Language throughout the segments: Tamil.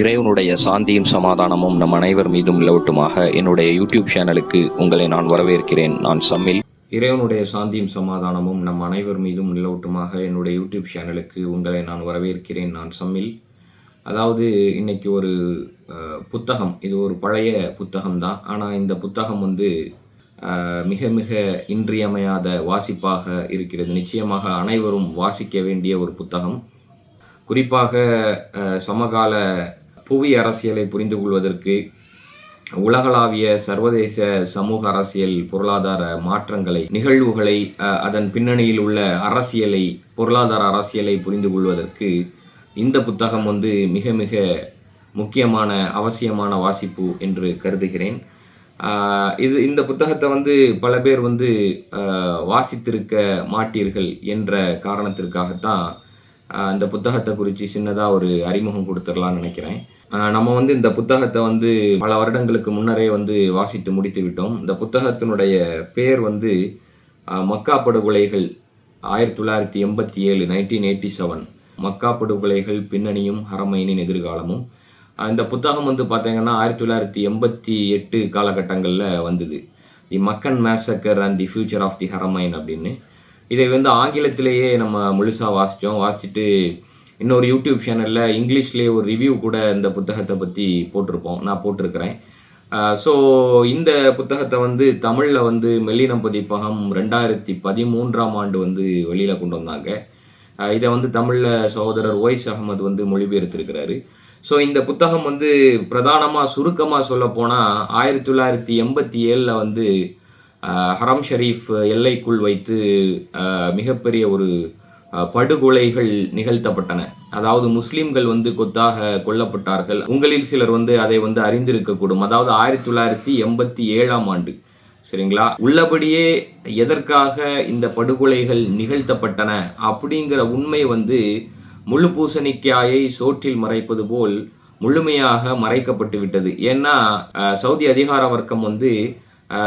இறைவனுடைய சாந்தியும் சமாதானமும் நம் அனைவர் மீதும் நிலவட்டுமாக என்னுடைய யூடியூப் சேனலுக்கு உங்களை நான் வரவேற்கிறேன். நான் சம்மில். இறைவனுடைய சாந்தியும் சமாதானமும் நம் அனைவர் மீதும் நிலவட்டுமாக என்னுடைய யூடியூப் சேனலுக்கு உங்களை நான் வரவேற்கிறேன். நான் சம்மில். அதாவது இன்னைக்கு ஒரு புத்தகம். இது ஒரு பழைய புத்தகம் தான் ஆனால் இந்த புத்தகம் வந்து மிக மிக இன்றியமையாத வாசிப்பாக இருக்கிறது. நிச்சயமாக அனைவரும் வாசிக்க வேண்டிய ஒரு புத்தகம். குறிப்பாக சமகால புவி அரசியலை புரிந்து கொள்வதற்கு உலகளாவிய சர்வதேச சமூக அரசியல் பொருளாதார மாற்றங்களை நிகழ்வுகளை அதன் பின்னணியில் உள்ள அரசியலை பொருளாதார அரசியலை புரிந்து கொள்வதற்கு இந்த புத்தகம் வந்து மிக மிக முக்கியமான அவசியமான வாசிப்பு என்று கருதுகிறேன். இது இந்த புத்தகத்தை வந்து பல பேர் வந்து வாசித்திருக்க மாட்டீர்கள் என்ற காரணத்திற்காகத்தான் இந்த புத்தகத்தை குறித்து சின்னதாக ஒரு அறிமுகம் கொடுத்துடலான்னு நினைக்கிறேன். நம்ம வந்து இந்த புத்தகத்தை வந்து பல வருடங்களுக்கு முன்னரே வந்து வாசித்து முடித்து விட்டோம். இந்த புத்தகத்தினுடைய பேர் வந்து மக்கா படுகொலைகள் ஆயிரத்தி தொள்ளாயிரத்தி எண்பத்தி ஏழு நைன்டீன் எயிட்டி செவன் மக்கா படுகொலைகள் பின்னணியும் ஹரமைனின் எதிர்காலமும். இந்த புத்தகம் வந்து பார்த்தீங்கன்னா ஆயிரத்தி தொள்ளாயிரத்தி எண்பத்தி எட்டு காலகட்டங்களில் வந்தது. The Meccan massacre and the future of the Haramain அப்படின்னு. இதை வந்து ஆங்கிலத்திலேயே நம்ம முழுசாக வாசித்தோம் வாசிச்சுட்டு இன்னொரு யூடியூப் சேனலில் இங்கிலீஷ்லேயே ஒரு ரிவ்யூ கூட இந்த புத்தகத்தை பற்றி போட்டிருப்போம் நான் போட்டிருக்கிறேன். ஸோ இந்த புத்தகத்தை வந்து தமிழில் வந்து மெல்லினம் பதிப்பகம் ரெண்டாயிரத்தி பதிமூன்றாம் ஆண்டு வந்து வெளியில் கொண்டு வந்தாங்க. இதை வந்து தமிழில் சகோதரர் ஒய்ஸ் அகமது வந்து மொழிபெயர்த்திருக்கிறாரு. ஸோ இந்த புத்தகம் வந்து பிரதானமாக சுருக்கமாக சொல்லப்போனால் ஆயிரத்தி தொள்ளாயிரத்தி எண்பத்தி ஏழில் வந்து ஹரம் ஷரீஃப் எல்லைக்குள் வைத்து மிகப்பெரிய ஒரு படுகொலைகள் நிகழ்த்தப்பட்டன. அதாவது முஸ்லீம்கள் வந்து கொத்தாக கொல்லப்பட்டார்கள். உங்களில் சிலர் வந்து அதை வந்து அறிந்திருக்கக்கூடும். அதாவது ஆயிரத்தி தொள்ளாயிரத்தி எண்பத்தி ஏழாம் ஆண்டு. சரிங்களா? உள்ளபடியே எதற்காக இந்த படுகொலைகள் நிகழ்த்தப்பட்டன அப்படிங்கிற உண்மை வந்து முழு பூசணிக்காயை சோற்றில் மறைப்பது போல் முழுமையாக மறைக்கப்பட்டு விட்டது ஏன்னா சவுதி அதிகார வர்க்கம் வந்து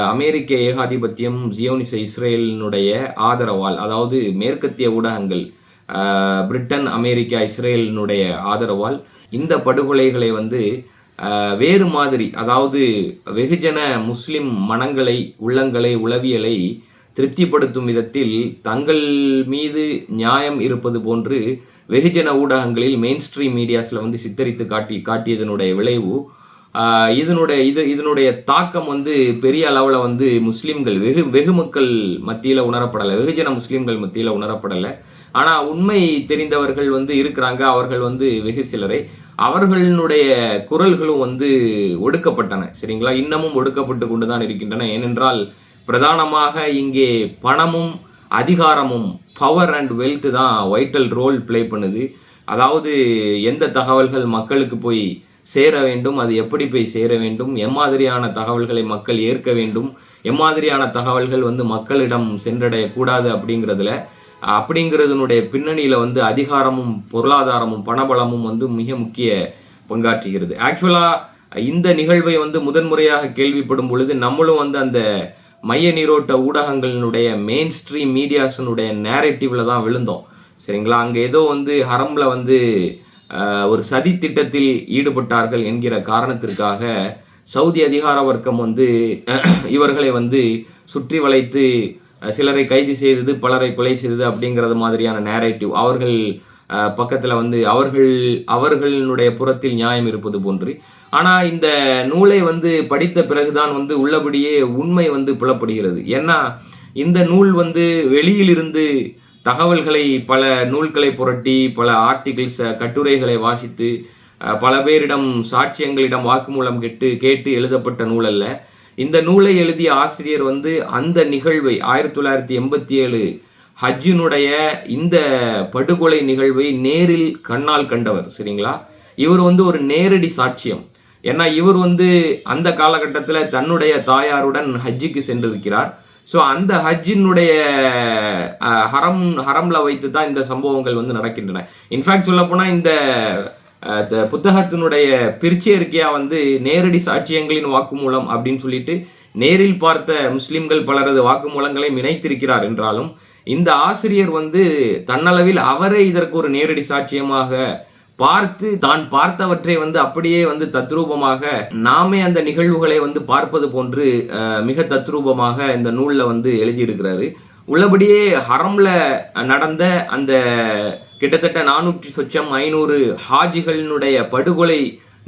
அமெரிக்க ஏகாதிபத்தியம் ஜியோனிச இஸ்ரேலினுடைய ஆதரவால் அதாவது மேற்கத்திய ஊடகங்கள் பிரிட்டன் அமெரிக்கா இஸ்ரேலினுடைய ஆதரவால் இந்த படுகொலைகளை வந்து வேறு மாதிரி அதாவது வெகுஜன முஸ்லிம் மனங்களை உள்ளங்களை உளவியலை திருப்திப்படுத்தும் விதத்தில் தங்கள் மீது நியாயம் இருப்பது போன்று வெகுஜன ஊடகங்களில் மெயின் ஸ்ட்ரீம் மீடியாஸில் வந்து சித்தரித்து காட்டி காட்டியதனுடைய விளைவு இதனுடைய இது இதனுடைய தாக்கம் வந்து பெரிய அளவில் வந்து முஸ்லீம்கள் வெகு வெகு மக்கள் மத்தியில் உணரப்படலை. வெகுஜன முஸ்லீம்கள் மத்தியில் உணரப்படலை. ஆனால் உண்மை தெரிந்தவர்கள் வந்து இருக்கிறாங்க. அவர்கள் வந்து வெகு சிலரை. அவர்களுடைய குரல்களும் வந்து ஒடுக்கப்பட்டன. சரிங்களா? இன்னமும் ஒடுக்கப்பட்டு கொண்டு தான் இருக்கின்றன. ஏனென்றால் பிரதானமாக இங்கே பணமும் அதிகாரமும் பவர் அண்ட் வெல்த் தான் வைட்டல் ரோல் ப்ளே பண்ணுது. அதாவது எந்த தகவல்கள் மக்களுக்கு போய் சேர வேண்டும் அது எப்படி போய் சேர வேண்டும்? எம்மாதிரியான தகவல்களை மக்கள் ஏற்க வேண்டும். எம்மாதிரியான தகவல்கள் வந்து மக்களிடம் சென்றடையக்கூடாது அப்படிங்கிறதுல அப்படிங்கிறதுனுடைய பின்னணியில் வந்து அதிகாரமும் பொருளாதாரமும் பணபலமும் வந்து மிக முக்கிய பங்காற்றுகிறது. ஆக்சுவலாக இந்த நிகழ்வை வந்து முதன்முறையாக கேள்விப்படும் பொழுது நம்மளும் வந்து அந்த மைய நீரோட்ட ஊடகங்களினுடைய மெயின் ஸ்ட்ரீம் மீடியாஸினுடைய நேரேட்டிவ்ல தான் விழுந்தோம். சரிங்களா? அங்கே ஏதோ வந்து ஹரம்ல வந்து ஒரு சதி திட்டத்தில் ஈடுபட்டார்கள் என்கிற காரணத்திற்காக சவுதி அதிகார வர்க்கம் வந்து இவர்களை வந்து சுற்றி வளைத்து சிலரை கைது செய்தது பலரை கொலை செய்தது அப்படிங்கிறது மாதிரியான நேரேட்டிவ் அவர்கள் பக்கத்தில் வந்து அவர்கள் அவர்களுடைய புறத்தில் நியாயம் இருப்பது போன்று. ஆனால் இந்த நூலை வந்து படித்த பிறகுதான் வந்து உள்ளபடியே உண்மை வந்து புலப்படுகிறது. ஏன்னா இந்த நூல் வந்து வெளியிலிருந்து தகவல்களை பல நூல்களை புரட்டி பல ஆர்டிகிள்ஸ் கட்டுரைகளை வாசித்து பல பேரிடம் சாட்சியங்களிடம் வாக்குமூலம் கேட்டு கேட்டு எழுதப்பட்ட நூல் அல்ல. இந்த நூலை எழுதிய ஆசிரியர் வந்து அந்த நிகழ்வை ஆயிரத்தி தொள்ளாயிரத்தி எண்பத்தி ஏழு ஹஜ்ஜினுடைய இந்த படுகொலை நிகழ்வை நேரில் கண்ணால் கண்டவர் சரிங்களா? இவர் வந்து ஒரு நேரடி சாட்சியம். ஏன்னா இவர் வந்து அந்த காலகட்டத்தில் தன்னுடைய தாயாருடன் ஹஜ்ஜுக்கு சென்றிருக்கிறார். ஸோ அந்த ஹஜ்ஜினுடைய ஹரம் ஹரம்ல வைத்து தான் இந்த சம்பவங்கள் வந்து நடக்கின்றன. இன்ஃபேக்ட் சொல்லப்போனால் இந்த புத்தகத்தினுடைய த- புத்தகத்தினுடைய வந்து நேரடி சாட்சியங்களின் வாக்குமூலம் அப்படின்னு சொல்லிட்டு நேரில் பார்த்த முஸ்லிம்கள் பலரது வாக்குமூலங்களை இணைத்திருக்கிறார் என்றாலும் இந்த ஆசிரியர் வந்து தன்னளவில் அவரே இதற்கு ஒரு நேரடி சாட்சியமாக பார்த்து தான் பார்த்தவற்றை வந்து அப்படியே வந்து தத்ரூபமாக நாமே அந்த நிகழ்வுகளை வந்து பார்ப்பது போன்று மிக தத்ரூபமாக இந்த நூலில் வந்து எழுதியிருக்கிறாரு. உள்ளபடியே ஹரம்ல நடந்த அந்த கிட்டத்தட்ட நானூற்றி சொச்சம் ஐநூறு ஹாஜிகளினுடைய படுகொலை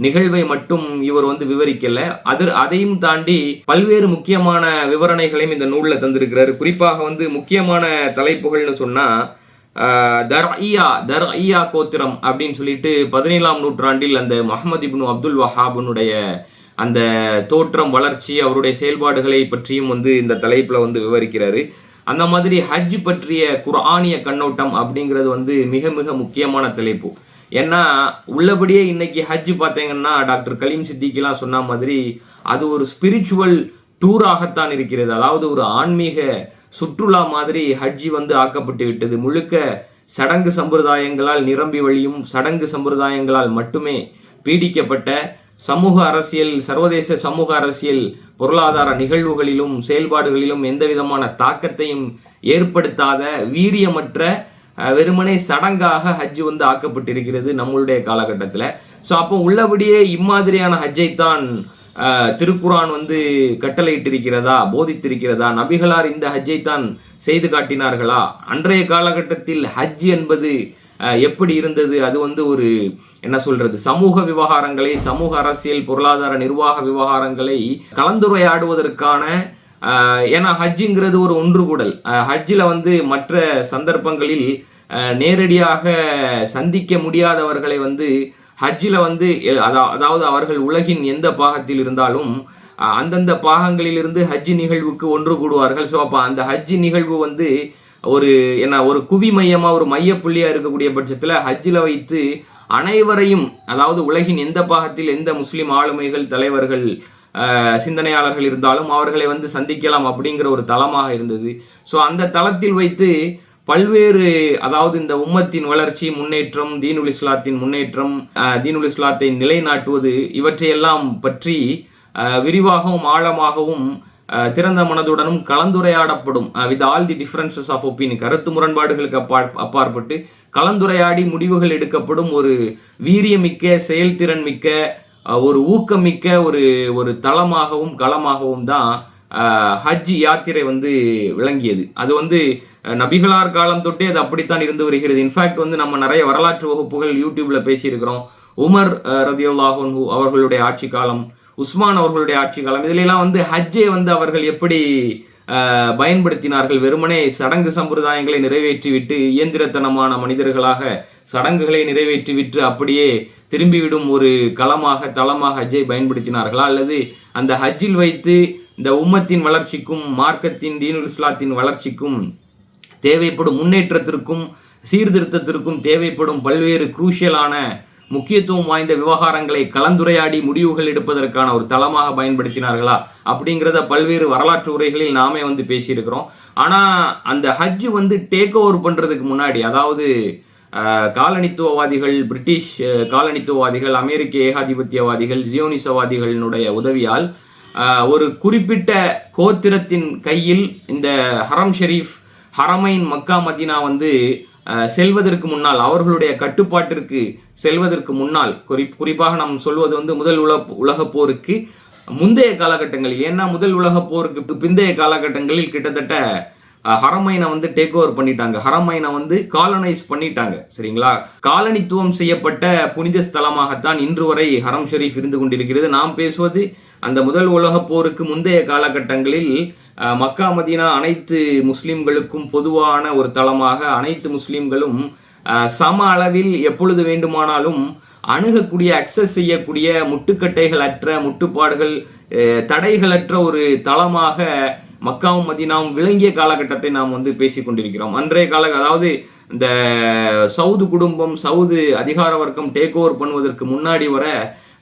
நிகழ்வை மட்டும் இவர் வந்து விவரிக்கல. அது அதையும் தாண்டி பல்வேறு முக்கியமான விவரணைகளையும் இந்த நூலில் தந்திருக்கிறாரு. குறிப்பாக வந்து முக்கியமான தலைப்புகள்னு சொன்னால் தர்இயா தர்இயா கோத்திரம் அப்படின்னு சொல்லிட்டு பதினேழாம் நூற்றாண்டில் அந்த முகமது இப்னு அப்துல் வஹாபனுடைய அந்த தோற்றம் வளர்ச்சி அவருடைய செயல்பாடுகளை பற்றியும் வந்து இந்த தலைப்பில் வந்து விவரிக்கிறாரு. அந்த மாதிரி ஹஜ் பற்றிய குர்ஆனிய கண்ணோட்டம் அப்படிங்கிறது வந்து மிக மிக முக்கியமான தலைப்பு. ஏன்னா உள்ளபடியே இன்னைக்கு ஹஜ் பார்த்தீங்கன்னா டாக்டர் கலீம் சித்திக்கெலாம் சொன்ன மாதிரி அது ஒரு ஸ்பிரிச்சுவல் டூராகத்தான் இருக்கிறது. அதாவது ஒரு ஆன்மீக சுற்றுலா மாதிரி ஹஜ்ஜி வந்து ஆக்கப்பட்டு விட்டது. முழுக்க சடங்கு சம்பிரதாயங்களால் நிரம்பி வழியும் சடங்கு சம்பிரதாயங்களால் மட்டுமே பீடிக்கப்பட்ட சமூக அரசியல் சர்வதேச சமூக அரசியல் பொருளாதார நிகழ்வுகளிலும் செயல்பாடுகளிலும் எந்தவிதமான தாக்கத்தையும் ஏற்படுத்தாத வீரியமற்ற வெறுமனே சடங்காக ஹஜ் வந்து ஆக்கப்பட்டிருக்கிறது நம்மளுடைய காலகட்டத்தில். ஸோ அப்போ உள்ளபடியே இம்மாதிரியான ஹஜ்ஜை தான் திருக்குரான் வந்து கட்டளையிட்டிருக்கிறதா போதித்திருக்கிறதா? நபிகளார் இந்த ஹஜ்ஜை தான் செய்து காட்டினார்களா? அன்றைய காலகட்டத்தில் ஹஜ் என்பது எப்படி இருந்தது? அது வந்து ஒரு என்ன சொல்றது சமூக விவகாரங்களை சமூக அரசியல் பொருளாதார நிர்வாக விவகாரங்களை கலந்துரையாடுவதற்கான ஏன்னா ஹஜ்ஜுங்கிறது ஒரு ஒன்றுகூடல். ஹஜ்ஜில் வந்து மற்ற சந்தர்ப்பங்களில் நேரடியாக சந்திக்க முடியாதவர்களை வந்து ஹஜ்ஜில் வந்து எ- அதாவது அவர்கள் உலகின் எந்த பாகத்தில் இருந்தாலும் அந்தந்த பாகங்களிலிருந்து ஹஜ் நிகழ்வுக்கு ஒன்று கூடுவார்கள். ஸோ அப்போ அந்த ஹஜ்ஜி நிகழ்வு வந்து ஒரு என்ன ஒரு குவி மையமாக ஒரு மையப்புள்ளியாக இருக்கக்கூடிய பட்சத்தில் ஹஜ்ஜில் வைத்து அனைவரையும் அதாவது உலகின் எந்த பாகத்தில் எந்த முஸ்லீம் ஆளுமைகள் தலைவர்கள் சிந்தனையாளர்கள் இருந்தாலும் அவர்களை வந்து சந்திக்கலாம் அப்படிங்கிற ஒரு தளமாக இருந்தது. ஸோ அந்த தளத்தில் வைத்து பல்வேறு அதாவது இந்த உம்மத்தின் வளர்ச்சி முன்னேற்றம் தீனுல் இஸ்லாத்தின் முன்னேற்றம் அஹ், தீனுல் இஸ்லாத்தை நிலைநாட்டுவது இவற்றையெல்லாம் பற்றி விரிவாகவும் ஆழமாகவும் திறந்த மனதுடனும் கலந்துரையாடப்படும். With all the differences of opinion கருத்து முரண்பாடுகளுக்கு அப்பா அப்பாற்பட்டு கலந்துரையாடி முடிவுகள் எடுக்கப்படும் ஒரு வீரியமிக்க செயல்திறன் மிக்க ஒரு ஊக்கமிக்க ஒரு ஒரு தளமாகவும் களமாகவும் தான் ஹஜ் யாத்திரை வந்து விளங்கியது. அது வந்து நபிகளார் காலம் தொட்டே அது அப்படித்தான் இருந்து வருகிறது. இன்ஃபேக்ட் வந்து நம்ம நிறைய வரலாற்று வகுப்புகள் யூடியூப்ல பேசியிருக்கிறோம். உமர் ரதியுல்லாஹு அவர்களுடைய ஆட்சி காலம் உஸ்மான் அவர்களுடைய ஆட்சி காலம் இதிலெல்லாம் வந்து ஹஜ்ஜை வந்து அவர்கள் எப்படி பயன்படுத்தினார்கள்? வெறுமனே சடங்கு சம்பிரதாயங்களை நிறைவேற்றிவிட்டு இயந்திரத்தனமான மனிதர்களாக சடங்குகளை நிறைவேற்றிவிட்டு அப்படியே திரும்பிவிடும் ஒரு களமாக தளமாக ஹஜ்ஜை பயன்படுத்தினார்களா? அல்லது அந்த ஹஜ்ஜில் வைத்து இந்த உம்மத்தின் வளர்ச்சிக்கும் மார்க்கத்தின் தீனுல் இஸ்லாத்தின் வளர்ச்சிக்கும் தேவைப்படும் முன்னேற்றத்திற்கும் சீர்திருத்தத்திற்கும் தேவைப்படும் பல்வேறு குரூஷியலான முக்கியத்துவம் வாய்ந்த விவகாரங்களை கலந்துரையாடி முடிவுகள் எடுப்பதற்கான ஒரு தளமாக பயன்படுத்தினார்களா? அப்படிங்கிறத பல்வேறு வரலாற்று உரைகளில் நாமே வந்து பேசியிருக்கிறோம். ஆனால் அந்த ஹஜ் வந்து டேக் ஓவர் பண்ணுறதுக்கு முன்னாடி அதாவது காலனித்துவவாதிகள் பிரிட்டிஷ் காலனித்துவவாதிகள் அமெரிக்க ஏகாதிபத்தியவாதிகள் ஜியோனிசவாதிகளினுடைய உதவியால் ஒரு குறிப்பிட்ட கோத்திரத்தின் கையில் இந்த Haram Sharif Haramain Mecca Medina வந்து செல்வதற்கு முன்னால் அவர்களுடைய கட்டுப்பாட்டிற்கு செல்வதற்கு முன்னால் குறி குறிப்பாக நாம் சொல்வது வந்து முதல் உல உலகப் போருக்கு முந்தைய காலகட்டங்களில். ஏன்னா முதல் உலகப் போருக்கு பிந்தைய காலகட்டங்களில் கிட்டத்தட்ட ஹரமைனை வந்து டேக் ஓவர் பண்ணிட்டாங்க. ஹரமைனை வந்து காலனைஸ் பண்ணிட்டாங்க. சரிங்களா? காலனித்துவம் செய்யப்பட்ட புனித ஸ்தலமாகத்தான் இன்று வரை ஹரம் ஷெரீஃப் இருந்து கொண்டிருக்கிறது. நாம் பேசுவது அந்த முதல் உலகப் போருக்கு முந்தைய காலகட்டங்களில் மக்கா மதீனா அனைத்து முஸ்லீம்களுக்கும் பொதுவான ஒரு தளமாக அனைத்து முஸ்லீம்களும் சம அளவில் எப்பொழுது வேண்டுமானாலும் அணுகக்கூடிய அக்சஸ் செய்யக்கூடிய முட்டுக்கட்டைகள் அற்ற முட்டுப்பாடுகள் தடைகளற்ற ஒரு தளமாக மக்காவும் மதினாவும் விளங்கிய காலகட்டத்தை நாம் வந்து பேசி கொண்டிருக்கிறோம். அன்றைய கால அதாவது இந்த சவுது குடும்பம் சவுது அதிகார வர்க்கம் டேக் ஓவர் பண்ணுவதற்கு முன்னாடி வர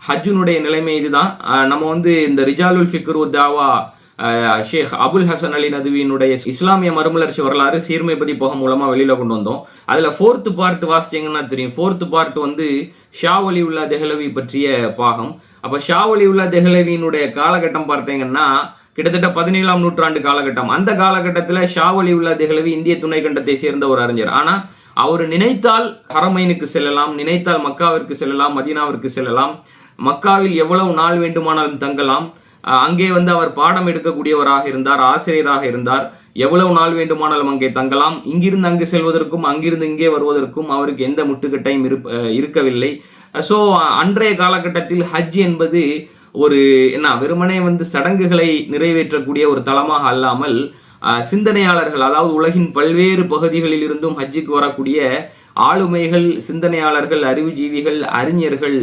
ஹஜ்ஜுனுடைய நிலைமை இதுதான். நம்ம வந்து இந்த ரிஜாலுல் ஃபிக்ரு தாவா ஷேக் அபுல் ஹசன் அலி நதுவியினுடைய இஸ்லாமிய மறுமலர்ச்சி வரலாறு சீர்மைப்பதி போக மூலமாக வெளியில கொண்டு வந்தோம். அதில் ஃபோர்த் பார்ட் வாசிச்சிங்கன்னா தெரியும்? ஃபோர்த் பார்ட் வந்து ஷா ஒலி உல்லா தெஹலவி பற்றிய பாகம். அப்போ ஷா ஒலி உல்லா தெஹலவியினுடைய காலகட்டம் பார்த்தீங்கன்னா கிட்டத்தட்ட பதினேழாம் நூற்றாண்டு காலகட்டம். அந்த காலகட்டத்தில் ஷா ஒலி உல்லா தெஹலவி இந்திய துணைக்கண்டத்தை சேர்ந்த ஒரு அறிஞர். ஆனால் அவர் நினைத்தால் ஹரமைனுக்கு செல்லலாம் நினைத்தால் மக்காவிற்கு செல்லலாம் மதீனாவிற்கு செல்லலாம். மக்காவில் எவ்வளவு நாள் வேண்டுமானாலும் தங்கலாம். அங்கே வந்து அவர் பாடம் எடுக்கக்கூடியவராக இருந்தார் ஆசிரியராக இருந்தார். எவ்வளவு நாள் வேண்டுமானாலும் அங்கே தங்கலாம். இங்கிருந்து அங்கு செல்வதற்கும் அங்கிருந்து இங்கே வருவதற்கும் அவருக்கு எந்த முட்டுக்கட்டையும் இருப்ப- இருக்கவில்லை. ஸோ அன்றைய காலகட்டத்தில் ஹஜ் என்பது ஒரு என்ன வெறுமனே வந்து சடங்குகளை நிறைவேற்றக்கூடிய ஒரு தளமாக அல்லாமல் சிந்தனையாளர்கள் அதாவது உலகின் பல்வேறு பகுதிகளில் இருந்தும் ஹஜ்ஜுக்கு வரக்கூடிய ஆளுமைகள் சிந்தனையாளர்கள் அறிவுஜீவிகள் அறிஞர்கள்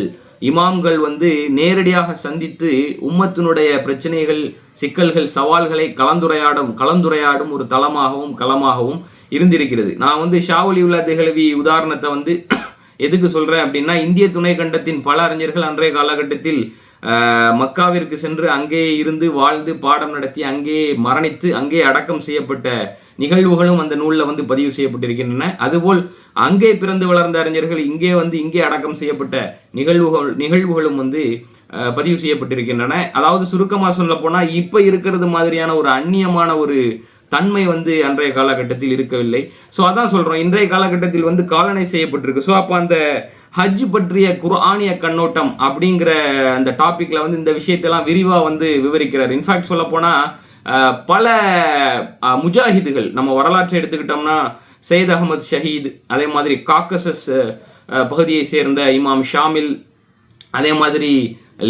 இமாம்கள் வந்து நேரடியாக சந்தித்து உம்மத்தினுடைய பிரச்சனைகள் சிக்கல்கள் சவால்களை கலந்துரையாடும் கலந்துரையாடும் ஒரு தளமாகவும் களமாகவும் இருந்திருக்கிறது. நான் வந்து ஷாவலி உல்லா திகழவி உதாரணத்தை வந்து எதுக்கு சொல்கிறேன் அப்படின்னா இந்திய துணை கண்டத்தின் பல அறிஞர்கள் அன்றைய காலகட்டத்தில் மக்காவிற்கு சென்று அங்கே இருந்து வாழ்ந்து பாடம் நடத்தி அங்கே மரணித்து அங்கே அடக்கம் செய்யப்பட்ட நிகழ்வுகளும் அந்த நூலில் வந்து பதிவு செய்யப்பட்டிருக்கின்றன. அதுபோல் அங்கே பிறந்து வளர்ந்த அறிஞர்கள் இங்கே வந்து இங்கே அடக்கம் செய்யப்பட்ட நிகழ்வுகள் நிகழ்வுகளும் வந்து பதிவு செய்யப்பட்டிருக்கின்றன. அதாவது சுருக்கமாக சொல்ல போனால் இப்போ இருக்கிறது மாதிரியான ஒரு அந்நியமான ஒரு தன்மை வந்து அன்றைய காலகட்டத்தில் இருக்கவில்லை. ஸோ அதான் சொல்கிறோம் இன்றைய காலகட்டத்தில் வந்து காலனை செய்யப்பட்டிருக்கு. ஸோ அப்போ அந்த ஹஜ் பற்றிய குர்ஆனிய கண்ணோட்டம் அப்படிங்கிற அந்த டாப்பிக்கில் வந்து இந்த விஷயத்தெல்லாம் விரிவாக வந்து விவரிக்கிறார். இன்ஃபேக்ட் சொல்ல பல முஜாஹிதுகள் நம்ம வரலாற்றை எடுத்துக்கிட்டோம்னா சையத் அகமது ஷஹீத் அதே மாதிரி காக்கசஸ் பகுதியை சேர்ந்த இமாம் ஷாமில் அதே மாதிரி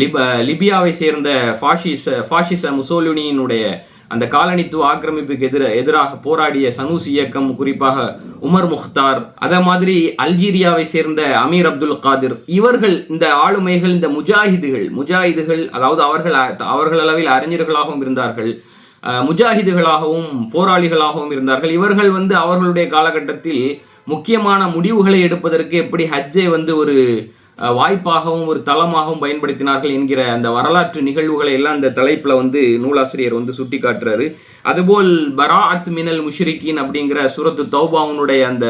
லிப லிபியாவை சேர்ந்த ஃபாஷிச ஃபாஷிச முசோலினியினுடைய அந்த காலனித்துவ ஆக்கிரமிப்புக்கு எதிர எதிராக போராடிய சனூசி இயக்கம் குறிப்பாக உமர் முக்தார் அதே மாதிரி அல்ஜீரியாவை சேர்ந்த அமீர் அப்துல் காதிர் இவர்கள் இந்த ஆளுமைகள் இந்த முஜாஹிதுகள் முஜாஹிதுகள் அதாவது அவர்கள் அவர்கள் அளவில் அறிஞர்களாகவும் இருந்தார்கள். முஜாஹிதுகளாகவும் போராளிகளாகவும் இருந்தார்கள். இவர்கள் வந்து அவர்களுடைய காலகட்டத்தில் முக்கியமான முடிவுகளை எடுப்பதற்கு எப்படி ஹஜ்ஜை வந்து ஒரு வாய்ப்பாகவும் ஒரு தளமாகவும் பயன்படுத்தினார்கள் என்கிற அந்த வரலாற்று நிகழ்வுகளை எல்லாம் அந்த தலைப்பில் வந்து நூலாசிரியர் வந்து சுட்டி காட்டுறாரு அதுபோல் பராத் மினல் முஷ்ரிகின் அப்படிங்கிற சுரத்து தௌபாவுனுடைய அந்த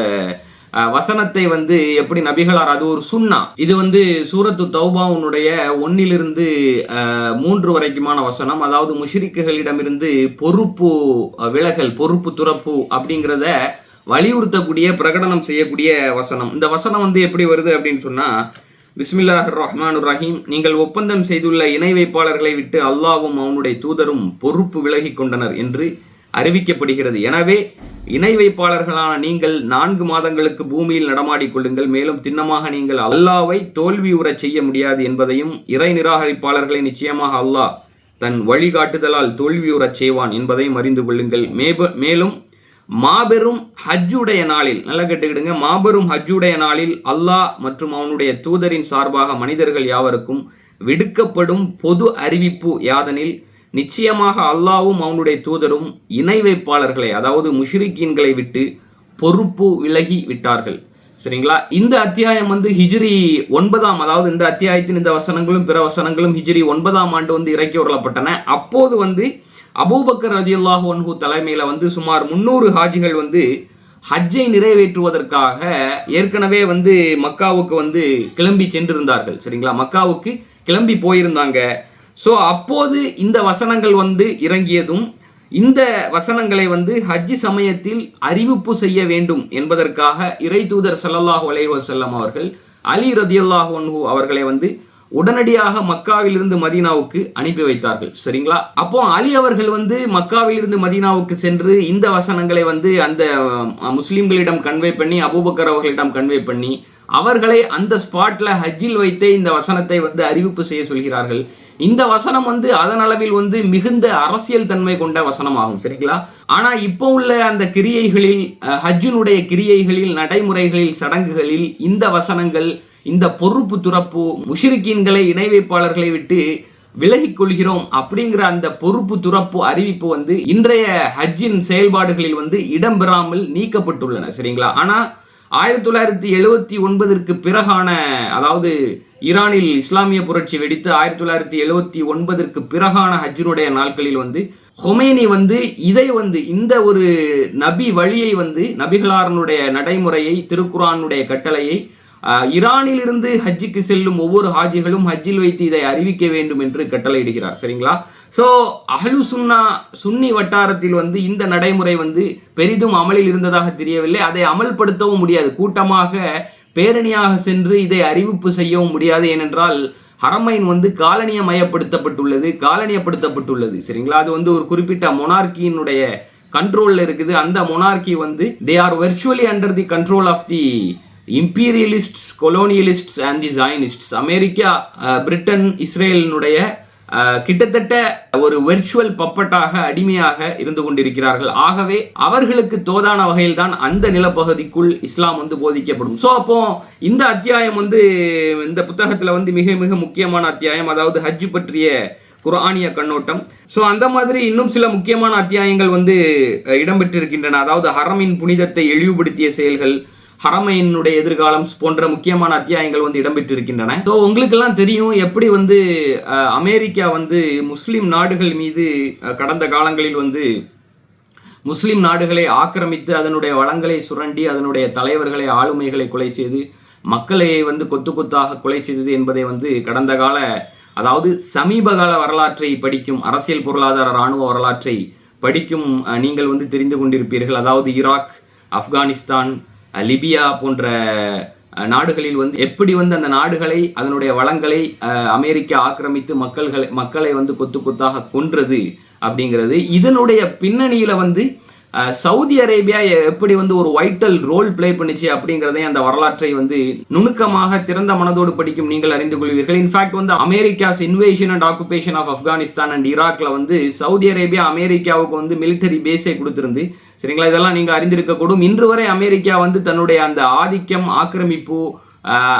வசனத்தை வந்து எப்படி நபிகளார் அது ஒரு சுண்ணா. இது வந்து சூரத்து தௌபாவுனுடைய ஒன்னிலிருந்து மூன்று வரைக்குமான வசனம். அதாவது முஷிரிக்குகளிடமிருந்து பொறுப்பு விலகல் பொறுப்பு துறப்பு அப்படிங்கிறத வலியுறுத்தக்கூடிய பிரகடனம் செய்யக்கூடிய வசனம். இந்த வசனம் வந்து எப்படி வருது அப்படின்னு சொன்னா பிஸ்மில்லாஹ் ரஹ்மான் ரஹீம் நீங்கள் ஒப்பந்தம் செய்துள்ள இணை வைப்பாளர்களை விட்டு அல்லாவும் அவனுடைய தூதரும் பொறுப்பு விலகிக் கொண்டனர் என்று அறிவிக்கப்படுகிறது. எனவே இணை வைப்பாளர்களான நீங்கள் நான்கு மாதங்களுக்கு பூமியில் நடமாடிக்கொள்ளுங்கள் மேலும் திண்ணமாக நீங்கள் அல்லாவை தோல்வியுறச் செய்ய முடியாது என்பதையும் இறை நிராகரிப்பாளர்களை நிச்சயமாக அல்லாஹ் தன் வழிகாட்டுதலால் தோல்வியுறச் செய்வான் என்பதையும் அறிந்து கொள்ளுங்கள். மேப- மேலும் மாபெரும் ஹஜ்ஜுடைய நாளில் நல்லா கேட்டுக்கிடுங்க. மாபெரும் ஹஜ்ஜுடைய நாளில் அல்லாஹ் மற்றும் அவனுடைய தூதரின் சார்பாக மனிதர்கள் யாவருக்கும் விடுக்கப்படும் பொது அறிவிப்பு யாதனில் நிச்சயமாக அல்லாவும் அவனுடைய தூதரும் இணை வைப்பாளர்களை அதாவது முஷ்ரிக்கீன்களை விட்டு பொறுப்பு விலகி விட்டார்கள். சரிங்களா? இந்த அத்தியாயம் வந்து ஹிஜ்ரி ஒன்பதாம் அதாவது இந்த அத்தியாயத்தின் இந்த வசனங்களும் பிற வசனங்களும் ஹிஜ்ரி ஒன்பதாம் ஆண்டு வந்து இறக்கி வரப்பட்டன. அப்போது வந்து அபூபக்கர் ரதியுல்லாஹு ஒன்ஹு தலைமையில் வந்து சுமார் முன்னூறு ஹாஜிகள் வந்து ஹஜ்ஜை நிறைவேற்றுவதற்காக ஏற்கனவே வந்து மக்காவுக்கு வந்து கிளம்பி சென்றிருந்தார்கள். சரிங்களா? மக்காவுக்கு கிளம்பி போயிருந்தாங்க. ஸோ அப்போது இந்த வசனங்கள் வந்து இறங்கியதும் இந்த வசனங்களை வந்து ஹஜ் சமயத்தில் அறிவிப்பு செய்ய வேண்டும் என்பதற்காக இறை தூதர் சல்லல்லாஹு அலைஹி வஸல்லம் அவர்கள் அலி ரதியல்லாஹு அவர்களை வந்து உடனடியாக மக்காவிலிருந்து மதீனாவுக்கு அனுப்பி வைத்தார்கள். சரிங்களா? அப்போ அலி அவர்கள் வந்து மக்காவிலிருந்து மதீனாவுக்கு சென்று இந்த வசனங்களை வந்து அந்த முஸ்லீம்களிடம் கன்வே பண்ணி அபூபக்கர் அவர்களிடம் கன்வே பண்ணி அவர்களை அந்த ஸ்பாட்ல ஹஜ்ஜில் வைத்தே இந்த வசனத்தை வந்து அறிவிப்பு செய்ய சொல்கிறார்கள். இந்த வசனம் வந்து அதனளவில் வந்து மிகுந்த அரசியல் தன்மை கொண்ட வசனமாகும் சரிங்களா? ஆனா இப்போ உள்ள அந்த கிரியைகளில் ஹஜ்ஜினுடைய கிரியைகளில் நடைமுறைகளில் சடங்குகளில் இந்த வசனங்கள் இந்த பொறுப்பு துறப்பு முஷிரிக்கீன்களை இணை வைப்பாளர்களை விட்டு விலகிக் கொள்கிறோம் அப்படிங்கிற அந்த பொறுப்பு துறப்பு அறிவிப்பு வந்து இன்றைய ஹஜ்ஜின் செயல்பாடுகளில் வந்து இடம்பெறாமல் நீக்கப்பட்டுள்ளன சரிங்களா? ஆனால் ஆயிரத்தி தொள்ளாயிரத்தி எழுபத்தி ஒன்பதற்கு பிறகான அதாவது ஈரானில் இஸ்லாமிய புரட்சி வெடித்து ஆயிரத்தி தொள்ளாயிரத்தி எழுபத்தி ஒன்பதற்கு பிறகான ஹஜ்ஜினுடைய நாட்களில் வந்து ஹொமேனி வந்து இதை வந்து இந்த ஒரு நபி வழியை வந்து நபிகளாரனுடைய நடைமுறையை திருக்குரானுடைய கட்டளையை ஈரானிலிருந்து ஹஜ்ஜுக்கு செல்லும் ஒவ்வொரு ஹாஜிகளும் ஹஜ்ஜில் வைத்து இதை அறிவிக்க வேண்டும் என்று கட்டளையிடுகிறார். சரிங்களா? ஸோ அஹலு சுன்னா சுன்னி வட்டாரத்தில் வந்து இந்த நடைமுறை வந்து பெரிதும் அமலில் இருந்ததாக தெரியவில்லை. அதை அமல்படுத்தவும் முடியாது. கூட்டமாக பேரணியாக சென்று இதை அறிவிப்பு செய்யவும் முடியாது. ஏனென்றால் ஹரமைன் வந்து காலனியமயப்படுத்தப்பட்டுள்ளது. காலனியப்படுத்தப்பட்டுள்ளது. சரிங்களா? அது வந்து ஒரு குறிப்பிட்ட மொனார்கியினுடைய கண்ட்ரோலில் இருக்குது. அந்த மொனார்கி வந்து they are virtually under the control of the imperialists colonialists and the Zionists America Britain இஸ்ரேலினுடைய கிட்டத்தட்ட ஒரு வெர்ச்சுவல் பப்பட்டாக அடிமையாக இருந்து கொண்டிருக்கிறார்கள். ஆகவே அவர்களுக்கு தோதான வகையில் தான் அந்த நிலப்பகுதிக்குள் இஸ்லாம் வந்து போதிக்கப்படும். ஸோ அப்போ இந்த அத்தியாயம் வந்து இந்த புத்தகத்தில் வந்து மிக மிக முக்கியமான அத்தியாயம் அதாவது ஹஜ் பற்றிய குரானிய கண்ணோட்டம். ஸோ அந்த மாதிரி இன்னும் சில முக்கியமான அத்தியாயங்கள் வந்து இடம்பெற்றிருக்கின்றன. அதாவது ஹரமின் புனிதத்தை இழிவுபடுத்திய செயல்கள் ஹரமையினுடைய எதிர்காலம் போன்ற முக்கியமான அத்தியாயங்கள் வந்து இடம்பெற்றிருக்கின்றன. ஸோ உங்களுக்கெல்லாம் தெரியும் எப்படி வந்து அமெரிக்கா வந்து முஸ்லீம் நாடுகள் மீது கடந்த காலங்களில் வந்து முஸ்லீம் நாடுகளை ஆக்கிரமித்து அதனுடைய வளங்களை சுரண்டி அதனுடைய தலைவர்களை ஆளுமைகளை கொலை செய்து மக்களை வந்து கொத்து கொத்தாக கொலை செய்தது என்பதை வந்து கடந்த கால அதாவது சமீப கால வரலாற்றை படிக்கும் அரசியல் பொருளாதார இராணுவ வரலாற்றை படிக்கும் நீங்கள் வந்து தெரிந்து கொண்டிருப்பீர்கள். அதாவது ஈராக் ஆப்கானிஸ்தான் லிபியா போன்ற நாடுகளில் வந்து எப்படி வந்து அந்த நாடுகளை அதனுடைய வளங்களை அஹ், அமெரிக்கா ஆக்கிரமித்து மக்கள்களை மக்களை வந்து கொத்து கொத்தாக கொன்றது அப்படிங்கிறது இதனுடைய பின்னணியில் வந்து சவுதி அரேபியா எப்படி வந்து ஒரு வைட்டல் ரோல் ப்ளே பண்ணுச்சு அப்படிங்கிறதையும் அந்த வரலாற்றை வந்து நுணுக்கமாக திறந்த மனதோடு படிக்கும் நீங்கள் அறிந்து கொள்வீர்கள். இன்ஃபேக்ட் வந்து America's invasion and occupation of Afghanistan and ஈராக்ல வந்து சவுதி அரேபியா அமெரிக்காவுக்கு வந்து மிலிட்டரி பேஸை கொடுத்திருந்து. சரிங்களா? இதெல்லாம் நீங்கள் அறிந்திருக்கக்கூடும். இன்று வரை அமெரிக்கா வந்து தன்னுடைய அந்த ஆதிக்கம் ஆக்கிரமிப்பு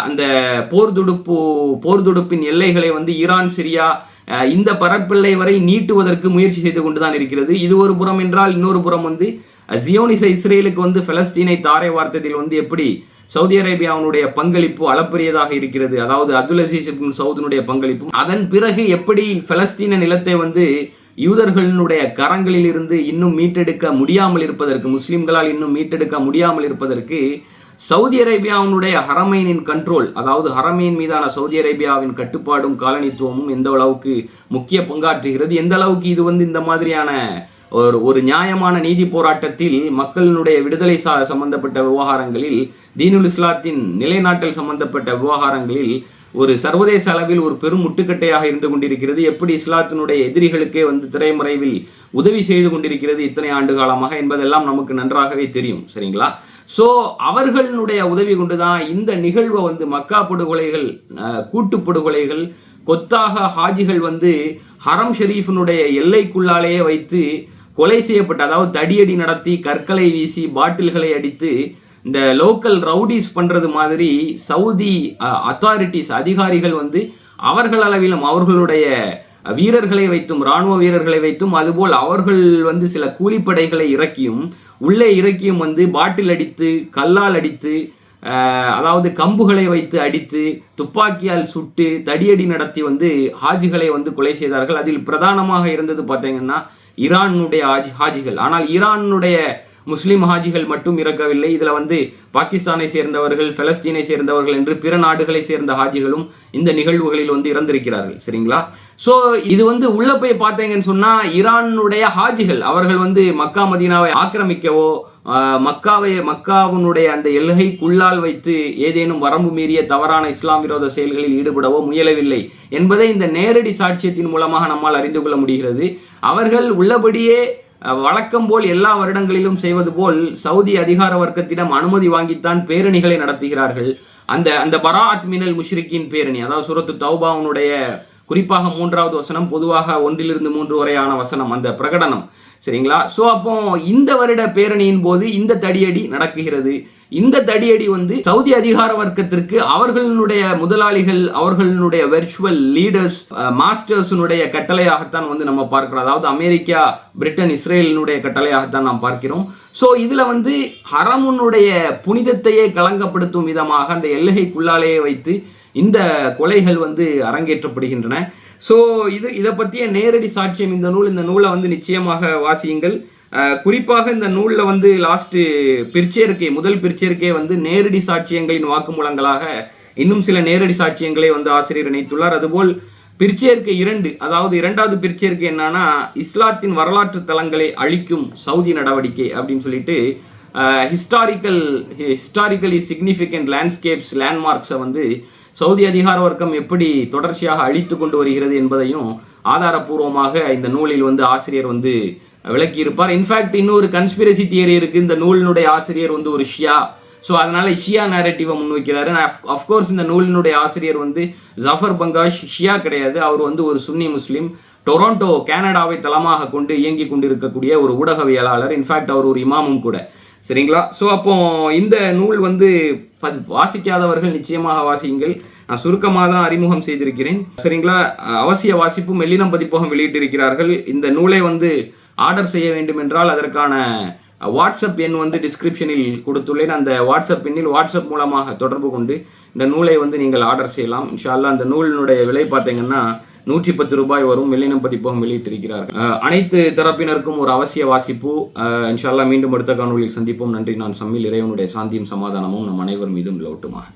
அந்த போர் துடுப்பு போர் துடுப்பின் எல்லைகளை வந்து ஈரான் சிரியா இந்த பரப்பிள்ளை வரை நீட்டுவதற்கு முயற்சி செய்து கொண்டுதான் இருக்கிறது. இது ஒரு புறம் என்றால் இன்னொரு புறம் வந்து ஜியோனிச இஸ்ரேலுக்கு வந்து பலஸ்தீனை தாரை வார்த்ததில் வந்து எப்படி சவுதி அரேபியாவினுடைய பங்களிப்பு அளப்பரியதாக இருக்கிறது. அதாவது அப்துல் அசீஸ் சவுதினுடைய பங்களிப்பும். அதன் பிறகு எப்படி பலஸ்தீன நிலத்தை வந்து யூதர்களினுடைய கரங்களில் இருந்து இன்னும் மீட்டெடுக்க முடியாமல் இருப்பதற்கு முஸ்லிம்களால் இன்னும் மீட்டெடுக்க முடியாமல் இருப்பதற்கு சவுதி அரேபியாவினுடைய ஹரமைனின் கண்ட்ரோல் அதாவது ஹரமைன் மீதான சவுதி அரேபியாவின் கட்டுப்பாடும் காலனித்துவமும் எந்த அளவுக்கு முக்கிய பங்காற்றுகிறது? எந்த அளவுக்கு இது வந்து இந்த மாதிரியான ஒரு ஒரு நியாயமான நீதி போராட்டத்தில் மக்களினுடைய விடுதலை சா சம்பந்தப்பட்ட விவகாரங்களில் தீனுல் இஸ்லாத்தின் நிலைநாட்டல் சம்பந்தப்பட்ட விவகாரங்களில் ஒரு சர்வதேச அளவில் ஒரு பெரும் முட்டுக்கட்டையாக இருந்து கொண்டிருக்கிறது. எப்படி இஸ்லாத்தினுடைய எதிரிகளுக்கே வந்து திரைமறைவில் உதவி செய்து கொண்டிருக்கிறது இத்தனை ஆண்டு காலமாக என்பதெல்லாம் நமக்கு நன்றாகவே தெரியும். சரிங்களா? ஸோ அவர்களுடைய உதவி கொண்டு தான் இந்த நிகழ்வை வந்து மக்கா படுகொலைகள் கூட்டு படுகொலைகள் கொத்தாக ஹாஜிகள் வந்து ஹரம் ஷெரீஃபினுடைய எல்லைக்குள்ளாலேயே வைத்து கொலை செய்யப்பட்ட அதாவது தடியடி நடத்தி கற்களை வீசி பாட்டில்களை அடித்து இந்த லோக்கல் ரவுடிஸ் பண்ணுறது மாதிரி சவுதி அத்தாரிட்டிஸ் அதிகாரிகள் வந்து அவர்கள் அளவிலும் அவர்களுடைய வீரர்களை வைத்தும் ராணுவ வீரர்களை வைத்தும் அதுபோல் அவர்கள் வந்து சில கூலிப்படைகளை இறக்கியும் உள்ளே இறக்கியும் வந்து பாட்டில் அடித்து கல்லால் அடித்து அதாவது கம்புகளை வைத்து அடித்து துப்பாக்கியால் சுட்டு தடியடி நடத்தி வந்து ஹாஜிகளை வந்து கொலை செய்தார்கள். அதில் பிரதானமாக இருந்தது பார்த்தீங்கன்னா ஈரானுடைய ஹாஜி ஹாஜிகள். ஆனால் ஈரானுடைய முஸ்லீம் ஹாஜிகள் மட்டும் இறக்கவில்லை. இதில் வந்து பாகிஸ்தானை சேர்ந்தவர்கள் பலஸ்தீனை சேர்ந்தவர்கள் என்று பிற நாடுகளை சேர்ந்த ஹாஜிகளும் இந்த நிகழ்வுகளில் வந்து இறந்திருக்கிறார்கள். சரிங்களா? ஸோ இது வந்து உள்ள போய் பார்த்தீங்கன்னு சொன்னால் ஈரானுடைய ஹாஜிகள் அவர்கள் வந்து மக்கா மதீனாவை ஆக்கிரமிக்கவோ மக்காவை மக்காவினுடைய அந்த எல்கைக்குள்ளால் வைத்து ஏதேனும் வரம்பு மீறிய தவறான இஸ்லாம் விரோத செயல்களில் ஈடுபடவோ முயலவில்லை என்பதை இந்த நேரடி சாட்சியத்தின் மூலமாக நம்மால் அறிந்து கொள்ள முடிகிறது. அவர்கள் உள்ளபடியே வழக்கம் போல் எல்லா வருடங்களிலும் செய்வது போல் சவுதி அதிகார வர்க்கத்திடம் அனுமதி வாங்கித்தான் பேரணிகளை நடத்துகிறார்கள். அந்த அந்த பராத் மினல் முஷ்ரிக்கின் பேரணி அதாவது சுரத்து தௌபாவுனுடைய குறிப்பாக மூன்றாவது வசனம் பொதுவாக ஒன்றிலிருந்து மூன்று வரையான வசனம் அந்த பிரகடனம். சரிங்களா? ஸோ அப்போ இந்த வருட பேரணியின் போது இந்த தடியடி நடக்குகிறது. இந்த தடியடி வந்து சவுதி அதிகார வர்க்கத்திற்கு அவர்களுடைய முதலாளிகள் அவர்களுடைய வெர்ச்சுவல் லீடர்ஸ் மாஸ்டர்ஸினுடைய கட்டளையாகத்தான் வந்து நம்ம பார்க்கிறோம். அதாவது அமெரிக்கா பிரிட்டன் இஸ்ரேலினுடைய கட்டளையாகத்தான் நாம் பார்க்கிறோம். ஸோ இதில் வந்து ஹரமுனுடைய புனிதத்தையே களங்கப்படுத்தும் விதமாக அந்த எல்லைக்குள்ளாலேயே வைத்து இந்த கொலைகள் வந்து அரங்கேற்றப்படுகின்றன. ஸோ இது இதை பற்றிய நேரடி சாட்சியம் இந்த நூல். இந்த நூலை வந்து நிச்சயமாக வாசியுங்கள். குறிப்பாக இந்த நூலில் வந்து லாஸ்ட்டு பிற்சேர்க்கை முதல் பிற்சேர்க்கை வந்து நேரடி சாட்சியங்களின் வாக்குமூலங்களாக இன்னும் சில நேரடி சாட்சியங்களை வந்து ஆசிரியர் இணைத்துள்ளார். அதுபோல் பிற்சேர்க்கை இரண்டு அதாவது இரண்டாவது பிற்சேர்க்கை என்னன்னா இஸ்லாத்தின் வரலாற்று தலங்களை அழிக்கும் சவுதி நடவடிக்கை அப்படின்னு சொல்லிட்டு ஹிஸ்டாரிக்கல் ஹிஸ்டாரிக்கலி சிக்னிஃபிகண்ட் லேண்ட்ஸ்கேப்ஸ் லேண்ட்மார்க்ஸை வந்து சவுதி அதிகார வர்க்கம் எப்படி தொடர்ச்சியாக அழித்து கொண்டு வருகிறது என்பதையும் ஆதாரப்பூர்வமாக இந்த நூலில் வந்து ஆசிரியர் வந்து விளக்கியிருப்பார். இன்ஃபேக்ட் இன்னொரு கன்ஸ்பிரசி தியரி இருக்குது இந்த நூலினுடைய ஆசிரியர் வந்து ஒரு ஷியா. ஸோ அதனால் ஷியா நேரட்டிவை முன்வைக்கிறாரு. அஃப்கோர்ஸ் இந்த நூலினுடைய ஆசிரியர் வந்து ஜஃபர் பங்காஷ். ஷியா கிடையாது. அவர் வந்து ஒரு சுன்னி முஸ்லீம். டொராண்டோ கனடாவை தளமாக கொண்டு இயங்கி கொண்டிருக்கக்கூடிய ஒரு ஊடகவியலாளர். இன்ஃபேக்ட் அவர் ஒரு இமாமும் கூட. சரிங்களா? ஸோ அப்போ இந்த நூல் வந்து வாசிக்காதவர்கள் நிச்சயமாக வாசியுங்கள். நான் சுருக்கமாக தான் அறிமுகம் செய்திருக்கிறேன். சரிங்களா? அவசிய வாசிப்பு மெல்லினம் பதிப்பகம் வெளியிட்டிருக்கிறார்கள். இந்த நூலை வந்து ஆர்டர் செய்ய வேண்டும் என்றால் அதற்கான வாட்ஸ்அப் எண் வந்து டிஸ்கிரிப்ஷனில் கொடுத்துள்ளேன். அந்த வாட்ஸ்அப் எண்ணில் வாட்ஸ்அப் மூலமாக தொடர்பு கொண்டு இந்த நூலை வந்து நீங்கள் ஆர்டர் செய்யலாம். இன்ஷால்லா அந்த நூலினுடைய விலை பார்த்தீங்கன்னா நூற்றி பத்து ரூபாய் வரும். மில்லினம் பதிப்பகம் வெளியிட்டிருக்கிறார்கள். அனைத்து தரப்பினருக்கும் ஒரு அவசிய வாசிப்பு. இன்ஷால்லா மீண்டும் அடுத்த காணொலியில் சந்திப்போம். நன்றி. நான் சம்மில் இறைவனுடைய சாந்தியும் சமாதானமும் நம் அனைவர் மீதும் நிலவட்டுமாக